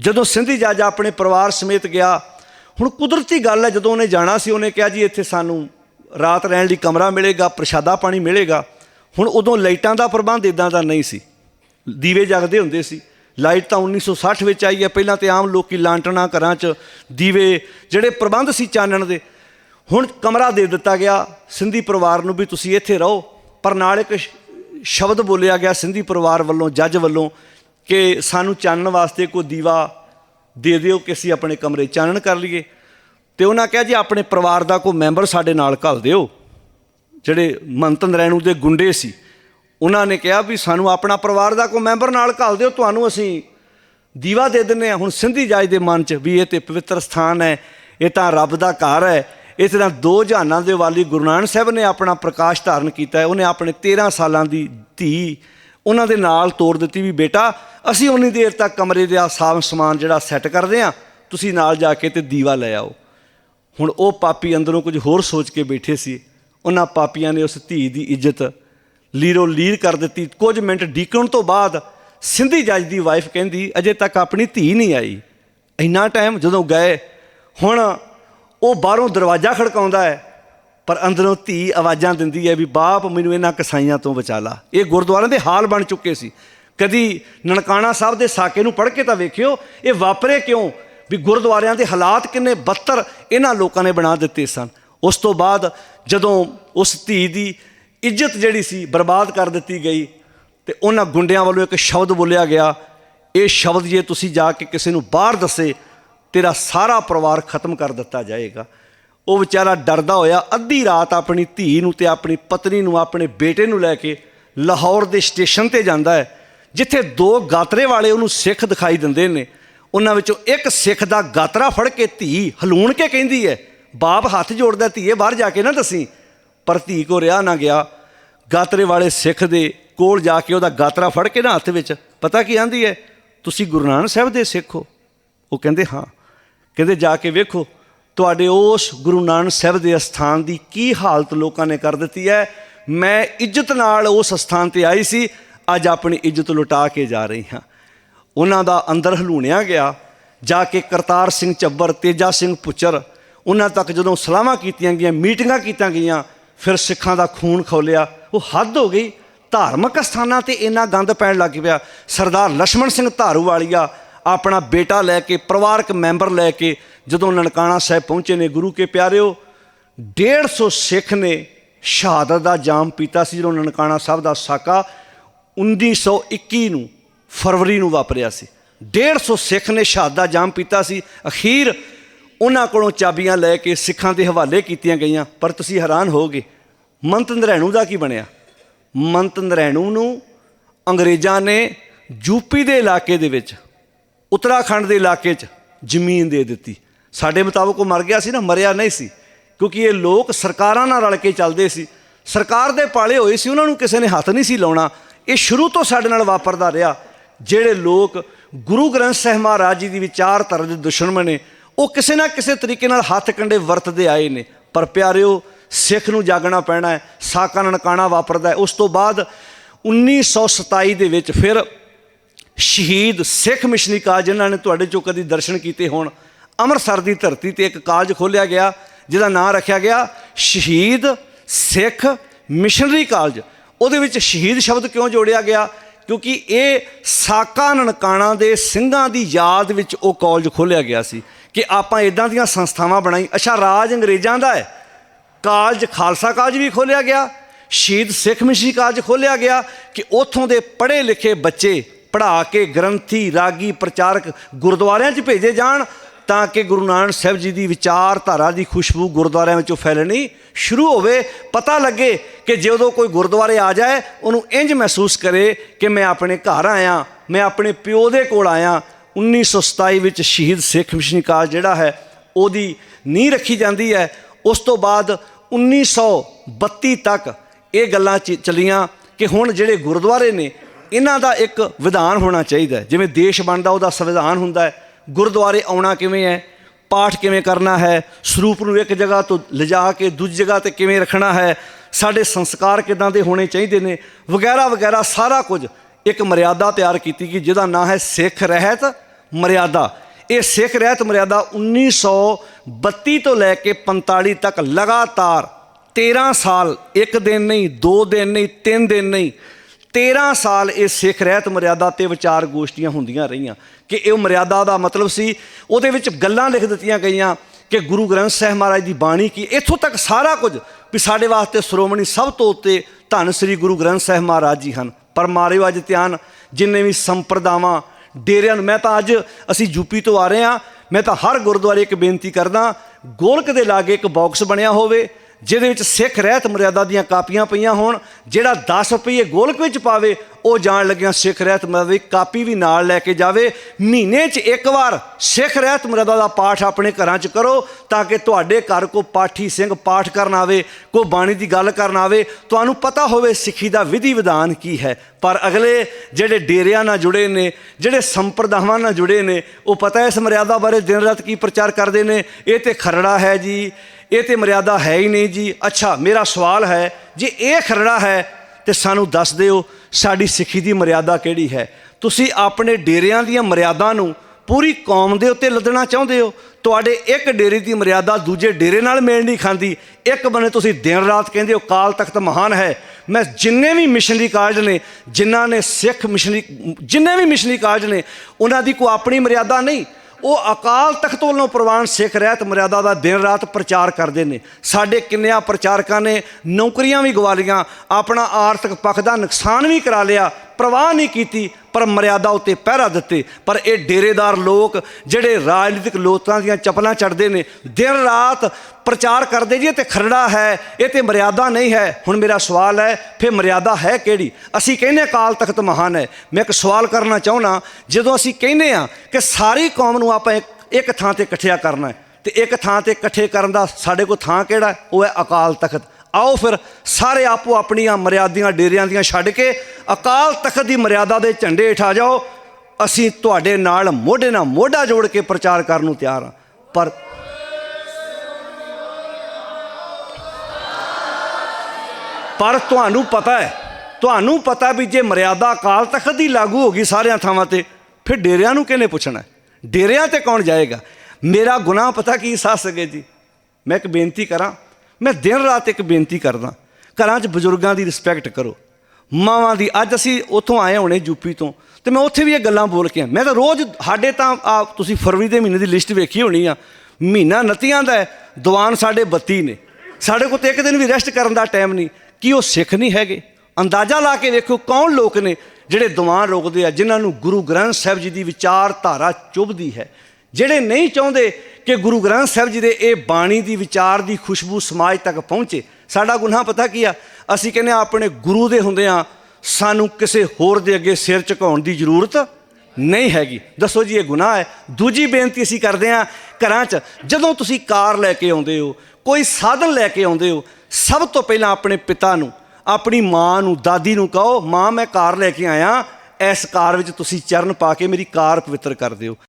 ਜਦੋਂ ਸਿੰਧੀ ਜੱਜ ਆਪਣੇ ਪਰਿਵਾਰ ਸਮੇਤ ਗਿਆ, ਹੁਣ ਕੁਦਰਤੀ ਗੱਲ ਹੈ, ਜਦੋਂ ਉਹਨੇ ਜਾਣਾ ਸੀ, ਉਹਨੇ ਕਿਹਾ ਜੀ, ਇੱਥੇ ਸਾਨੂੰ ਰਾਤ ਰਹਿਣ ਲਈ ਕਮਰਾ ਮਿਲੇਗਾ, ਪ੍ਰਸ਼ਾਦਾ ਪਾਣੀ ਮਿਲੇਗਾ। ਹੁਣ ਉਦੋਂ ਲਾਈਟਾਂ ਦਾ ਪ੍ਰਬੰਧ ਇਦਾਂ ਦਾ ਨਹੀਂ ਸੀ। ਦੀਵੇ ਜਗਦੇ ਹੁੰਦੇ ਸੀ। ਲਾਈਟ ਤਾਂ 1960 ਵਿੱਚ ਆਈ ਹੈ, ਪਹਿਲਾਂ ਤੇ ਆਮ ਲੋਕੀ ਲਾਂਟਣਾ ਘਰਾਂ 'ਚ ਦੀਵੇ ਜਿਹੜੇ ਪ੍ਰਬੰਧ ਸੀ ਚਾਨਣ ਦੇ, ਹੁਣ ਕਮਰਾ ਦੇ ਦਿੱਤਾ ਗਿਆ। ਸਿੰਧੀ ਪਰਿਵਾਰ ਨੂੰ ਵੀ ਤੁਸੀਂ ਇੱਥੇ ਰਹੋ। ਪਰ ਨਾਲ ਇੱਕ ਸ਼ਬਦ ਬੋਲਿਆ ਗਿਆ, ਸਿੰਧੀ ਪਰਿਵਾਰ ਵੱਲੋਂ, ਜੱਜ ਵੱਲੋਂ ਕਿ ਸਾਨੂੰ ਚਾਨਣ ਵਾਸਤੇ ਕੋਈ ਦੀਵਾ ਦੇ ਦਿਓ ਕਿ ਅਸੀਂ ਆਪਣੇ ਕਮਰੇ ਚਾਨਣ ਕਰ ਲਈਏ। ਤੇ ਉਹਨਾਂ ਕਿਹਾ ਜੀ, ਆਪਣੇ ਪਰਿਵਾਰ ਦਾ ਕੋਈ ਮੈਂਬਰ ਸਾਡੇ ਨਾਲ ਘੱਲ ਦਿਓ। ਜਿਹੜੇ ਮੰਤਨ ਰੈਣੂ ਦੇ ਗੁੰਡੇ ਸੀ, ਉਹਨਾਂ ਨੇ ਕਿਹਾ ਵੀ ਸਾਨੂੰ ਆਪਣਾ ਪਰਿਵਾਰ ਦਾ ਕੋਈ ਮੈਂਬਰ ਨਾਲ ਘੱਲ ਦਿਓ, ਤੁਹਾਨੂੰ ਅਸੀਂ ਦੀਵਾ ਦੇ ਦਿੰਨੇ ਆ ਹੁਣ ਸਿੰਧੀ ਜਾਜ ਦੇ ਮਨ 'ਚ ਵੀ ਇਹ ਤੇ ਪਵਿੱਤਰ ਸਥਾਨ ਹੈ, ਇਹ ਤਾਂ ਰੱਬ ਦਾ ਘਰ ਹੈ। ਇਸ ਤਰ੍ਹਾਂ ਦੋ ਜਹਾਨਾਂ ਦੇ ਵਾਲੀ ਗੁਰੂ ਨਾਨਕ ਸਾਹਿਬ ਨੇ ਆਪਣਾ ਪ੍ਰਕਾਸ਼ ਧਾਰਨ ਕੀਤਾ ਉਹਨੇ ਆਪਣੇ 13 ਸਾਲਾਂ ਦੀ ਧੀ ਉਹਨਾਂ ਦੇ ਨਾਲ ਤੋੜ ਦਿੱਤੀ ਵੀ ਬੇਟਾ, ਅਸੀਂ ਉਨੀ ਦੇਰ ਤੱਕ ਕਮਰੇ ਦਾ ਸਾਮ ਸਮਾਨ ਜਿਹੜਾ ਸੈੱਟ ਕਰਦੇ ਆ ਤੁਸੀਂ ਨਾਲ ਜਾ ਕੇ ਤੇ ਦੀਵਾ ਲੈ ਆਓ। ਹੁਣ ਉਹ ਪਾਪੀ ਅੰਦਰੋਂ ਕੁਝ ਹੋਰ ਸੋਚ ਕੇ ਬੈਠੇ ਸੀ। ਉਹਨਾਂ ਪਾਪੀਆਂ ਨੇ ਉਸ ਧੀ ਦੀ ਇੱਜ਼ਤ ਲੀਰੋ ਲੀਰ ਕਰ ਦਿੱਤੀ। ਕੁਝ ਮਿੰਟ ਡੀਕਣ ਤੋਂ ਬਾਅਦ ਸਿੰਧੀ ਜੱਜ ਦੀ ਵਾਈਫ ਕਹਿੰਦੀ, ਅਜੇ ਤੱਕ ਆਪਣੀ ਧੀ ਨਹੀਂ ਆਈ। ਇੰਨਾ ਟਾਈਮ ਜਦੋਂ ਗਏ, ਹੁਣ ਉਹ ਬਾਹਰੋਂ ਦਰਵਾਜ਼ਾ ਖੜਕਾਉਂਦਾ ਹੈ। ਪਰ ਅੰਦਰੋਂ ਧੀ ਆਵਾਜ਼ਾਂ ਦਿੰਦੀ ਹੈ ਵੀ ਬਾਪ ਮੈਨੂੰ ਇਹਨਾਂ ਕਸਾਈਆਂ ਤੋਂ ਬਚਾ ਲਾ। ਇਹ ਗੁਰਦੁਆਰਿਆਂ ਦੇ ਹਾਲ ਬਣ ਚੁੱਕੇ ਸੀ। ਕਦੀ ਨਨਕਾਣਾ ਸਾਹਿਬ ਦੇ ਸਾਕੇ ਨੂੰ ਪੜ੍ਹ ਕੇ ਤਾਂ ਵੇਖਿਓ, ਇਹ ਵਾਪਰੇ ਕਿਉਂ? ਵੀ ਗੁਰਦੁਆਰਿਆਂ ਦੇ ਹਾਲਾਤ ਕਿੰਨੇ ਬੱਤਰ ਇਹਨਾਂ ਲੋਕਾਂ ਨੇ ਬਣਾ ਦਿੱਤੇ ਸਨ। ਉਸ ਤੋਂ ਬਾਅਦ ਜਦੋਂ ਉਸ ਧੀ ਦੀ ਇੱਜ਼ਤ ਜਿਹੜੀ ਸੀ ਬਰਬਾਦ ਕਰ ਦਿੱਤੀ ਗਈ ਤੇ ਉਹਨਾਂ ਗੁੰਡਿਆਂ ਵੱਲੋਂ ਇੱਕ ਸ਼ਬਦ ਬੋਲਿਆ ਗਿਆ, ਇਹ ਸ਼ਬਦ ਜੇ ਤੁਸੀਂ ਜਾ ਕੇ ਕਿਸੇ ਨੂੰ ਬਾਹਰ ਦੱਸੇ, ਤੇਰਾ ਸਾਰਾ ਪਰਿਵਾਰ ਖਤਮ ਕਰ ਦਿੱਤਾ ਜਾਏਗਾ। ਉਹ ਵਿਚਾਰਾ ਡਰਦਾ ਹੋਇਆ ਅੱਧੀ ਰਾਤ ਆਪਣੀ ਧੀ ਨੂੰ ਤੇ ਆਪਣੀ ਪਤਨੀ ਨੂੰ, ਆਪਣੇ ਬੇਟੇ ਨੂੰ ਲੈ ਕੇ ਲਾਹੌਰ ਦੇ ਸਟੇਸ਼ਨ ਤੇ ਜਾਂਦਾ ਹੈ, ਜਿੱਥੇ ਦੋ ਗਾਤਰੇ ਵਾਲੇ ਉਹਨੂੰ ਸਿੱਖ ਦਿਖਾਈ ਦਿੰਦੇ ਨੇ। ਉਹਨਾਂ ਵਿੱਚੋਂ ਇੱਕ ਸਿੱਖ ਦਾ ਗਾਤਰਾ ਫੜ ਕੇ ਧੀ ਹਲੂਣ ਕੇ ਕਹਿੰਦੀ ਹੈ, ਬਾਪ ਹੱਥ ਜੋੜਦਾ ਧੀਏ, ਬਾਹਰ ਜਾ ਕੇ ਨਾ ਦਸੀ। ਪਰ ਧੀ ਕੋ ਰਿਆ ਨਾ ਗਿਆ। ਗਾਤਰੇ ਵਾਲੇ ਸਿੱਖ ਦੇ ਕੋਲ ਜਾ ਕੇ ਉਹਦਾ ਗਾਤਰਾ ਫੜ ਕੇ ਨਾ ਹੱਥ ਵਿੱਚ, ਪਤਾ ਕੀ ਆਂਦੀ ਹੈ, ਤੁਸੀਂ ਗੁਰੂ ਨਾਨਕ ਸਾਹਿਬ ਦੇ ਸਿੱਖ ਹੋ? ਉਹ ਕਹਿੰਦੇ, ਹਾਂ। ਕਹਿੰਦੇ, ਜਾ ਕੇ ਵੇਖੋ। ਤੁਹਾਡੇ ਉਸ ਗੁਰੂ ਨਾਨਕ ਸਾਹਿਬ ਦੇ ਅਸਥਾਨ ਦੀ ਕੀ ਹਾਲਤ ਲੋਕਾਂ ਨੇ ਕਰ ਦਿੱਤੀ ਹੈ? ਮੈਂ ਇੱਜ਼ਤ ਨਾਲ ਉਸ ਅਸਥਾਨ ਤੇ ਆਈ ਸੀ। ਅੱਜ ਆਪਣੀ ਇੱਜ਼ਤ ਲੁਟਾ ਕੇ ਜਾ ਰਹੀ ਹਾਂ। ਉਹਨਾਂ ਦਾ ਅੰਦਰ ਹਲੂਣਿਆ ਗਿਆ। ਜਾ ਕੇ ਕਰਤਾਰ ਸਿੰਘ ਚੱਬਰ ਤੇਜਾ ਸਿੰਘ ਪੁੱਚਰ, ਉਹਨਾਂ ਤੱਕ ਜਦੋਂ ਸਲਾਹਾਂ ਕੀਤੀਆਂ ਗਈਆਂ, ਮੀਟਿੰਗਾਂ ਕੀਤੀਆਂ ਗਈਆਂ, ਫਿਰ ਸਿੱਖਾਂ ਦਾ ਖੂਨ ਖੋਲਿਆ ਉਹ ਹੱਦ ਹੋ ਗਈ। ਧਾਰਮਿਕ ਸਥਾਨਾਂ ਤੇ ਇੰਨਾ ਗੰਦ ਪੈਣ ਲੱਗ ਪਿਆ। ਸਰਦਾਰ ਲక్ష్మణ ਸਿੰਘ ਧਾਰੂ ਵਾਲੀਆ ਆਪਣਾ ਬੇਟਾ ਲੈ ਕੇ, ਪਰਿਵਾਰਕ ਮੈਂਬਰ ਲੈ ਕੇ ਜਦੋਂ ਨਨਕਾਣਾ ਸਾਹਿਬ ਪਹੁੰਚੇ ਨੇ ਗੁਰੂ ਕੇ ਪਿਆਰਿਓ 150 ਸਿੱਖ ਨੇ ਸ਼ਹਾਦਤ ਦਾ ਜਾਮ ਪੀਤਾ ਸੀ ਜਦੋਂ ਨਨਕਾਣਾ ਸਾਹਿਬ ਦਾ ਸਾਕਾ 1921 ਨੂੰ, ਫਰਵਰੀ ਨੂੰ ਵਾਪਰਿਆ ਸੀ। 150 ਸਿੱਖ ਨੇ ਸ਼ਹਾਦਤ ਦਾ ਜਾਮ ਪੀਤਾ ਸੀ। ਅਖੀਰ ਉਹਨਾਂ ਕੋਲੋਂ ਚਾਬੀਆਂ ਲੈ ਕੇ ਸਿੱਖਾਂ ਦੇ ਹਵਾਲੇ ਕੀਤੀਆਂ ਗਈਆਂ। ਪਰ ਤੁਸੀਂ ਹੈਰਾਨ ਹੋਗੇ ਮੰਤ ਨਰੈਣੂ ਦਾ ਕੀ ਬਣਿਆ? ਮੰਤ ਨਰੈਣੂ ਨੂੰ ਅੰਗਰੇਜ਼ਾਂ ਨੇ ਯੂਪੀ ਦੇ ਇਲਾਕੇ ਦੇ ਵਿੱਚ, ਉੱਤਰਾਖੰਡ ਦੇ ਇਲਾਕੇ 'ਚ ਜ਼ਮੀਨ ਦੇ ਦਿੱਤੀ। ਸਾਡੇ ਮੁਤਾਬਕ ਉਹ ਮਰ ਗਿਆ ਸੀ ਨਾ, ਮਰਿਆ ਨਹੀਂ ਸੀ। ਕਿਉਂਕਿ ਇਹ ਲੋਕ ਸਰਕਾਰਾਂ ਨਾਲ ਰਲ ਕੇ ਚੱਲਦੇ ਸੀ। ਸਰਕਾਰ ਦੇ ਪਾਲੇ ਹੋਏ ਸੀ, ਉਹਨਾਂ ਨੂੰ ਕਿਸੇ ਨੇ ਹੱਥ ਨਹੀਂ ਸੀ ਲਾਉਣਾ। ਇਹ ਸ਼ੁਰੂ ਤੋਂ ਸਾਡੇ ਨਾਲ ਵਾਪਰਦਾ ਰਿਹਾ। ਜਿਹੜੇ ਲੋਕ ਗੁਰੂ ਗ੍ਰੰਥ ਸਾਹਿਬ ਮਹਾਰਾਜ ਜੀ ਦੀ ਵਿਚਾਰਧਾਰਾ ਦੇ ਦੁਸ਼ਮਣ ਨੇ, ਉਹ ਕਿਸੇ ਨਾ ਕਿਸੇ ਤਰੀਕੇ ਨਾਲ ਹੱਥ ਕੰਡੇ ਵਰਤਦੇ ਆਏ ਨੇ। ਪਰ ਪਿਆਰਿਓ, ਸਿੱਖ ਨੂੰ ਜਾਗਣਾ ਪੈਣਾ ਹੈ, ਸਾਕਾ ਨਨਕਾਣਾ ਵਾਪਰਦਾ ਉਸ ਤੋਂ ਬਾਅਦ 1927 ਦੇ ਵਿੱਚ ਫਿਰ ਸ਼ਹੀਦ ਸਿੱਖ ਮਿਸ਼ਨਰੀ ਕਾਲਜ ਜਿਨ੍ਹਾਂ ਨੇ ਤੁਹਾਡੇ ਚੋਂ ਕਦੀ ਦਰਸ਼ਨ ਕੀਤੇ ਹੋਣ ਅੰਮ੍ਰਿਤਸਰ ਦੀ ਧਰਤੀ ਤੇ ਇੱਕ ਕਾਲਜ ਖੋਲ੍ਹਿਆ ਗਿਆ, ਜਿਹਦਾ ਨਾਮ ਰੱਖਿਆ ਗਿਆ ਸ਼ਹੀਦ ਸਿੱਖ ਮਿਸ਼ਨਰੀ ਕਾਲਜ। ਉਹਦੇ ਵਿੱਚ ਸ਼ਹੀਦ ਸ਼ਬਦ ਕਿਉਂ ਜੋੜਿਆ ਗਿਆ? ਕਿਉਂਕਿ ਇਹ ਸਾਕਾ ਨਨਕਾਣਾ ਦੇ ਸਿੰਘਾਂ ਦੀ ਯਾਦ ਵਿੱਚ ਉਹ ਕਾਲਜ ਖੋਲ੍ਹਿਆ ਗਿਆ ਸੀ ਕਿ ਆਪਾਂ ਇਦਾਂ ਦੀਆਂ ਸੰਸਥਾਵਾਂ ਬਣਾਈ। ਅੱਛਾ, ਰਾਜ ਅੰਗਰੇਜ਼ਾਂ ਦਾ ਹੈ। ਕਾਲਜ, ਖਾਲਸਾ ਕਾਲਜ ਵੀ ਖੋਲ੍ਹਿਆ ਗਿਆ। ਸ਼ਹੀਦ ਸਿੱਖ ਮਿਸ਼ਨਰੀ ਕਾਲਜ ਖੋਲ੍ਹਿਆ ਗਿਆ ਕਿ ਉੱਥੋਂ ਦੇ ਪੜ੍ਹੇ ਲਿਖੇ ਬੱਚੇ ਪੜ੍ਹਾ ਕੇ ਗ੍ਰੰਥੀ, ਰਾਗੀ, ਪ੍ਰਚਾਰਕ ਗੁਰਦੁਆਰਿਆਂ 'ਚ ਭੇਜੇ ਜਾਣ। ਤਾਂ ਕਿ ਗੁਰੂ ਨਾਨਕ ਸਾਹਿਬ ਜੀ ਦੀ ਵਿਚਾਰਧਾਰਾ ਦੀ ਖੁਸ਼ਬੂ ਗੁਰਦੁਆਰਿਆਂ ਵਿੱਚੋਂ ਫੈਲਣੀ ਸ਼ੁਰੂ ਹੋਵੇ। ਪਤਾ ਲੱਗੇ ਕਿ ਜਦੋਂ ਕੋਈ ਗੁਰਦੁਆਰੇ ਆ ਜਾਏ, ਉਹਨੂੰ ਇੰਜ ਮਹਿਸੂਸ ਕਰੇ ਕਿ ਮੈਂ ਆਪਣੇ ਘਰ ਆਇਆ, ਮੈਂ ਆਪਣੇ ਪਿਓ ਦੇ ਕੋਲ ਆਇਆ। 1927 ਵਿੱਚ ਸ਼ਹੀਦ ਸਿੱਖ ਮਿਸ਼ਨ ਕਾਲਜ ਜਿਹੜਾ ਹੈ, ਉਹਦੀ ਨੀਂਹ ਰੱਖੀ ਜਾਂਦੀ ਹੈ। ਉਸ ਤੋਂ ਬਾਅਦ 1932 ਤੱਕ ਇਹ ਗੱਲਾਂ ਚ- ਚੱਲੀਆਂ ਕਿ ਹੁਣ ਜਿਹੜੇ ਗੁਰਦੁਆਰੇ ਨੇ, ਇਹਨਾਂ ਦਾ ਇੱਕ ਵਿਧਾਨ ਹੋਣਾ ਚਾਹੀਦਾ ਜਿਵੇਂ ਦੇਸ਼ ਬਣਦਾ, ਉਹਦਾ ਸੰਵਿਧਾਨ ਹੁੰਦਾ ਹੈ। ਗੁਰਦੁਆਰੇ ਆਉਣਾ ਕਿਵੇਂ ਹੈ? ਪਾਠ ਕਿਵੇਂ ਕਰਨਾ ਹੈ? ਸਰੂਪ ਨੂੰ ਇੱਕ ਜਗ੍ਹਾ ਤੋਂ ਲਿਜਾ ਕੇ ਦੂਜੀ ਜਗ੍ਹਾ ਤੇ ਕਿਵੇਂ ਰੱਖਣਾ ਹੈ? ਸਾਡੇ ਸੰਸਕਾਰ ਕਿਦਾਂ ਦੇ ਹੋਣੇ ਚਾਹੀਦੇ ਨੇ? ਵਗੈਰਾ ਵਗੈਰਾ ਸਾਰਾ ਕੁਝ ਇੱਕ ਮਰਿਆਦਾ ਤਿਆਰ ਕੀਤੀ ਕਿ ਜਿਹਦਾ ਨਾਂ ਹੈ ਸਿੱਖ ਰਹਿਤ ਮਰਿਆਦਾ। ਇਹ ਸਿੱਖ ਰਹਿਤ ਮਰਿਆਦਾ 1932 ਤੋਂ ਲੈ ਕੇ 45 ਤੱਕ ਲਗਾਤਾਰ 13 ਸਾਲ, ਇੱਕ ਦਿਨ ਨਹੀਂ, ਦੋ ਦਿਨ ਨਹੀਂ, ਤਿੰਨ ਦਿਨ ਨਹੀਂ 13 ਸਾਲ ਇਹ ਸਿੱਖ ਰਹਿਤ ਮਰਿਆਦਾ ਤੇ ਵਿਚਾਰ ਗੋਸ਼ਟੀਆਂ ਹੁੰਦੀਆਂ ਰਹੀਆਂ ਕਿ ਇਹ ਮਰਿਆਦਾ ਦਾ ਮਤਲਬ ਸੀ, ਉਹਦੇ ਵਿੱਚ ਗੱਲਾਂ ਲਿਖ ਦਿੱਤੀਆਂ ਗਈਆਂ ਕਿ ਗੁਰੂ ਗ੍ਰੰਥ ਸਾਹਿਬ ਮਹਾਰਾਜ ਦੀ ਬਾਣੀ ਕੀ, ਇੱਥੋਂ ਤੱਕ ਸਾਰਾ ਕੁਝ ਵੀ ਸਾਡੇ ਵਾਸਤੇ ਸ਼੍ਰੋਮਣੀ ਸਭ ਤੋਂ ਉੱਤੇ ਧੰਨ ਸ੍ਰੀ ਗੁਰੂ ਗ੍ਰੰਥ ਸਾਹਿਬ ਮਹਾਰਾਜ ਜੀ ਹਨ। ਪਰ ਮਾਰਿਓ ਅੱਜ ਧਿਆਨ, ਜਿੰਨੇ ਵੀ ਸੰਪਰਦਾਵਾਂ, ਡੇਰਿਆਂ ਨੂੰ ਮੈਂ ਤਾਂ ਅੱਜ ਅਸੀਂ ਯੂਪੀ ਤੋਂ ਆ ਰਹੇ ਹਾਂ, ਮੈਂ ਤਾਂ ਹਰ ਗੁਰਦੁਆਰੇ ਇੱਕ ਬੇਨਤੀ ਕਰਦਾ, ਗੋਲਕ ਦੇ ਲਾਗੇ ਇੱਕ ਬਾਕਸ ਬਣਿਆ ਹੋਵੇ ਜਿਹਦੇ ਵਿੱਚ ਸਿੱਖ ਰਹਿਤ ਮਰਿਆਦਾ ਦੀਆਂ ਕਾਪੀਆਂ ਪਈਆਂ ਹੋਣ, ਜਿਹੜਾ 10 ਰੁਪਏ ਗੋਲਕ ਵਿੱਚ ਪਾਵੇ, ਉਹ ਜਾਣ ਲੱਗਿਆ ਸਿੱਖ ਰਹਿਤ ਮਰਿਆਦਾ ਦੀ ਕਾਪੀ ਵੀ ਨਾਲ ਲੈ ਕੇ ਜਾਵੇ। ਮਹੀਨੇ 'ਚ ਇੱਕ ਵਾਰ ਸਿੱਖ ਰਹਿਤ ਮਰਿਆਦਾ ਦਾ ਪਾਠ ਆਪਣੇ ਘਰਾਂ 'ਚ ਕਰੋ, ਤਾਂ ਕਿ ਤੁਹਾਡੇ ਘਰ ਕੋ ਪਾਠੀ ਸਿੰਘ ਪਾਠ ਕਰਨ ਆਵੇ, ਕੋ ਬਾਣੀ ਦੀ ਗੱਲ ਕਰਨ ਆਵੇ। ਤੁਹਾਨੂੰ ਪਤਾ ਹੋਵੇ ਸਿੱਖੀ ਦਾ ਵਿਧੀ ਵਿਧਾਨ ਕੀ ਹੈ। ਪਰ ਅਗਲੇ ਜਿਹੜੇ ਡੇਰਿਆਂ ਨਾਲ ਜੁੜੇ ਨੇ, ਜਿਹੜੇ ਸੰਪਰਦਾਵਾਂ ਨਾਲ ਜੁੜੇ ਨੇ, ਉਹ ਪਤਾ ਇਸ ਮਰਿਆਦਾ ਬਾਰੇ ਦਿਨ ਰਾਤ ਕੀ ਪ੍ਰਚਾਰ ਕਰਦੇ ਨੇ? ਇਹ ਤੇ ਖਰੜਾ ਹੈ ਜੀ। ਇਹ ਤੇ ਮਰਿਆਦਾ ਹੈ ਹੀ ਨਹੀਂ ਜੀ। ਅੱਛਾ, ਮੇਰਾ ਸਵਾਲ ਹੈ, ਜੇ ਇਹ ਖਰੜਾ ਹੈ, ਤੇ ਸਾਨੂੰ ਦੱਸ ਦਿਓ, ਸਾਡੀ ਸਿੱਖੀ ਦੀ ਮਰਿਆਦਾ ਕਿਹੜੀ ਹੈ? ਤੁਸੀਂ ਆਪਣੇ ਡੇਰਿਆਂ ਦੀਆਂ ਮਰਿਆਦਾ ਨੂੰ ਪੂਰੀ ਕੌਮ ਦੇ ਉੱਤੇ ਲੱਦਣਾ ਚਾਹੁੰਦੇ ਹੋ? ਤੁਹਾਡੇ ਇੱਕ ਡੇਰੇ ਦੀ ਮਰਿਆਦਾ ਦੂਜੇ ਡੇਰੇ ਨਾਲ ਮੇਲ ਨਹੀਂ ਖਾਂਦੀ। ਇੱਕ ਬੰਨੇ ਤੁਸੀਂ ਦਿਨ ਰਾਤ ਕਹਿੰਦੇ ਹੋ, ਕਾਲ ਤਖਤ ਮਹਾਨ ਹੈ। ਮੈਂ ਜਿੰਨੇ ਵੀ ਮਿਸ਼ਨਰੀ ਕਾਲਜ ਨੇ, ਜਿਨ੍ਹਾਂ ਨੇ ਸਿੱਖ ਮਿਸ਼ਨਰੀ, ਜਿੰਨੇ ਵੀ ਮਿਸ਼ਨਰੀ ਕਾਲਜ ਨੇ, ਉਹਨਾਂ ਦੀ ਕੋਈ ਆਪਣੀ ਮਰਿਆਦਾ ਨਹੀਂ। ਉਹ ਅਕਾਲ ਤਖਤ ਵੱਲੋਂ ਪ੍ਰਵਾਨ ਸਿੱਖ ਰਹਿਤ ਮਰਿਆਦਾ ਦਾ ਦਿਨ ਰਾਤ ਪ੍ਰਚਾਰ ਕਰਦੇ ਨੇ। ਸਾਡੇ ਕਿੰਨਿਆਂ ਪ੍ਰਚਾਰਕਾਂ ਨੇ ਨੌਕਰੀਆਂ ਵੀ ਗਵਾ ਲਈਆਂ, ਆਪਣਾ ਆਰਥਿਕ ਪੱਖ ਦਾ ਨੁਕਸਾਨ ਵੀ ਕਰਾ ਲਿਆ ਪ੍ਰਵਾਹ ਨਹੀਂ ਕੀਤੀ, ਪਰ ਮਰਿਆਦਾ ਉੱਤੇ ਪਹਿਰਾ ਦਿੱਤੇ। ਪਰ ਇਹ ਡੇਰੇਦਾਰ ਲੋਕ ਜਿਹੜੇ ਰਾਜਨੀਤਿਕ ਲੋਕਾਂ ਦੀਆਂ ਚਪਲਾਂ ਚੜਦੇ ਨੇ, ਦਿਨ ਰਾਤ ਪ੍ਰਚਾਰ ਕਰਦੇ ਜੀ, ਇਹ ਤੇ ਖਰੜਾ ਹੈ, ਇਹ ਤੇ ਮਰਿਆਦਾ ਨਹੀਂ ਹੈ। ਹੁਣ ਮੇਰਾ ਸਵਾਲ ਹੈ, ਫਿਰ ਮਰਿਆਦਾ ਹੈ ਕਿਹੜੀ? ਅਸੀਂ ਕਹਿੰਦੇ ਹਾਂ ਅਕਾਲ ਤਖਤ ਮਹਾਨ ਹੈ। ਮੈਂ ਇੱਕ ਸਵਾਲ ਕਰਨਾ ਚਾਹੁੰਦਾ, ਜਦੋਂ ਅਸੀਂ ਕਹਿੰਦੇ ਆ ਕਿ ਸਾਰੀ ਕੌਮ ਨੂੰ ਆਪਾਂ ਇੱਕ ਥਾਂ ਤੇ ਇਕੱਠਿਆ ਕਰਨਾ ਹੈ, ਤੇ ਇੱਕ ਥਾਂ ਤੇ ਇਕੱਠੇ ਕਰਨ ਦਾ ਸਾਡੇ ਕੋਲ ਥਾਂ ਕਿਹੜਾ ਉਹ ਹੈ ਅਕਾਲ ਤਖਤ। ਆਓ ਫਿਰ ਸਾਰੇ ਆਪੋ ਆਪਣੀਆਂ ਮਰਿਆਦੀਆਂ ਡੇਰਿਆਂ ਦੀਆਂ ਛੱਡ ਕੇ ਅਕਾਲ ਤਖਤ ਦੀ ਮਰਿਆਦਾ ਦੇ ਝੰਡੇ ਹੇਠ ਆ ਜਾਓ। ਅਸੀਂ ਤੁਹਾਡੇ ਨਾਲ ਮੋਢੇ ਨਾਲ ਮੋਢਾ ਜੋੜ ਕੇ ਪ੍ਰਚਾਰ ਕਰਨ ਨੂੰ ਤਿਆਰ ਹਾਂ। ਪਰ ਪਰ ਤੁਹਾਨੂੰ ਪਤਾ ਹੈ, ਤੁਹਾਨੂੰ ਪਤਾ ਵੀ ਜੇ ਮਰਿਆਦਾ ਅਕਾਲ ਤਖਤ ਦੀ ਲਾਗੂ ਹੋ ਗਈ ਸਾਰਿਆਂ ਥਾਵਾਂ ਤੇ, ਫਿਰ ਡੇਰਿਆਂ ਨੂੰ ਕਿਹਨੇ ਪੁੱਛਣਾ ਡੇਰਿਆਂ ਤੇ ਕੌਣ ਜਾਏਗਾ? ਮੇਰਾ ਗੁਨਾਹ ਪਤਾ ਕੀ ਸੱਸ ਸਕੇ ਜੀ? ਮੈਂ ਇੱਕ ਬੇਨਤੀ ਕਰਾਂ ਮੈਂ ਦਿਨ ਰਾਤ ਇੱਕ ਬੇਨਤੀ ਕਰਦਾ ਘਰਾਂ 'ਚ ਬਜ਼ੁਰਗਾਂ ਦੀ ਰਿਸਪੈਕਟ ਕਰੋ। ਮਾਵਾਂ ਦੀ ਅੱਜ ਅਸੀਂ ਉੱਥੋਂ ਆਏ ਹੋਣੇ ਯੂਪੀ ਤੋਂ ਤੇ ਮੈਂ ਉੱਥੇ ਵੀ ਇਹ ਗੱਲਾਂ ਬੋਲ ਕੇ ਆਇਆ। ਮੈਂ ਤਾਂ ਰੋਜ਼ ਸਾਡੇ ਤਾਂ ਆ ਤੁਸੀਂ ਫਰਵਰੀ ਦੇ ਮਹੀਨੇ ਦੀ ਲਿਸਟ ਵੇਖੀ ਹੋਣੀ ਆ ਮਹੀਨਾ ਨਤੀਆਂ ਦਾ ਹੈ, ਦੀਵਾਨ ਸਾਡੇ 32 ਨੇ। ਸਾਡੇ ਕੋਲ ਤੇ ਇੱਕ ਦਿਨ ਵੀ ਰੈਸਟ ਕਰਨ ਦਾ ਟਾਈਮ ਨਹੀਂ। ਕੀ ਉਹ ਸਿੱਖ ਨਹੀਂ ਹੈਗੇ? ਅੰਦਾਜ਼ਾ ਲਾ ਕੇ ਵੇਖੋ ਕੌਣ ਲੋਕ ਨੇ ਜਿਹੜੇ ਦੀਵਾਨ ਰੋਕਦੇ ਆ ਜਿਨ੍ਹਾਂ ਨੂੰ ਗੁਰੂ ਗ੍ਰੰਥ ਸਾਹਿਬ ਜੀ ਦੀ ਵਿਚਾਰਧਾਰਾ ਚੁਭਦੀ ਹੈ। ਜਿਹੜੇ ਨਹੀਂ ਚਾਹੁੰਦੇ ਕਿ ਗੁਰੂ ਗ੍ਰੰਥ ਸਾਹਿਬ ਜੀ ਦੇ ਇਹ ਬਾਣੀ ਦੀ ਵਿਚਾਰ ਦੀ ਖੁਸ਼ਬੂ ਸਮਾਜ ਤੱਕ ਪਹੁੰਚੇ, ਸਾਡਾ ਗੁਨਾਹ ਪਤਾ ਕੀ ਆ? ਅਸੀਂ ਕਹਿੰਦੇ ਹਾਂ ਆਪਣੇ ਗੁਰੂ ਦੇ ਹੁੰਦੇ ਆ, ਸਾਨੂੰ ਕਿਸੇ ਹੋਰ ਦੇ ਅੱਗੇ ਸਿਰ ਝੁਕਾਉਣ ਦੀ ਜ਼ਰੂਰਤ ਨਹੀਂ ਹੈਗੀ। ਦੱਸੋ ਜੀ, ਇਹ ਗੁਨਾਹ ਹੈ? ਦੂਜੀ ਬੇਨਤੀ ਅਸੀਂ ਕਰਦੇ ਹਾਂ ਘਰਾਂ 'ਚ ਜਦੋਂ ਤੁਸੀਂ ਕਾਰ ਲੈ ਕੇ ਆਉਂਦੇ ਹੋ, ਕੋਈ ਸਾਧਨ ਲੈ ਕੇ ਆਉਂਦੇ ਹੋ, ਸਭ ਤੋਂ ਪਹਿਲਾਂ ਆਪਣੇ ਪਿਤਾ ਨੂੰ, ਆਪਣੀ ਮਾਂ ਨੂੰ, ਦਾਦੀ ਨੂੰ ਕਹੋ, ਮਾਂ, ਮੈਂ ਕਾਰ ਲੈ ਕੇ ਆਇਆ, ਇਸ ਕਾਰ ਵਿੱਚ ਤੁਸੀਂ ਚਰਨ ਪਾ ਕੇ ਮੇਰੀ ਕਾਰ ਪਵਿੱਤਰ ਕਰ ਦਿਓ।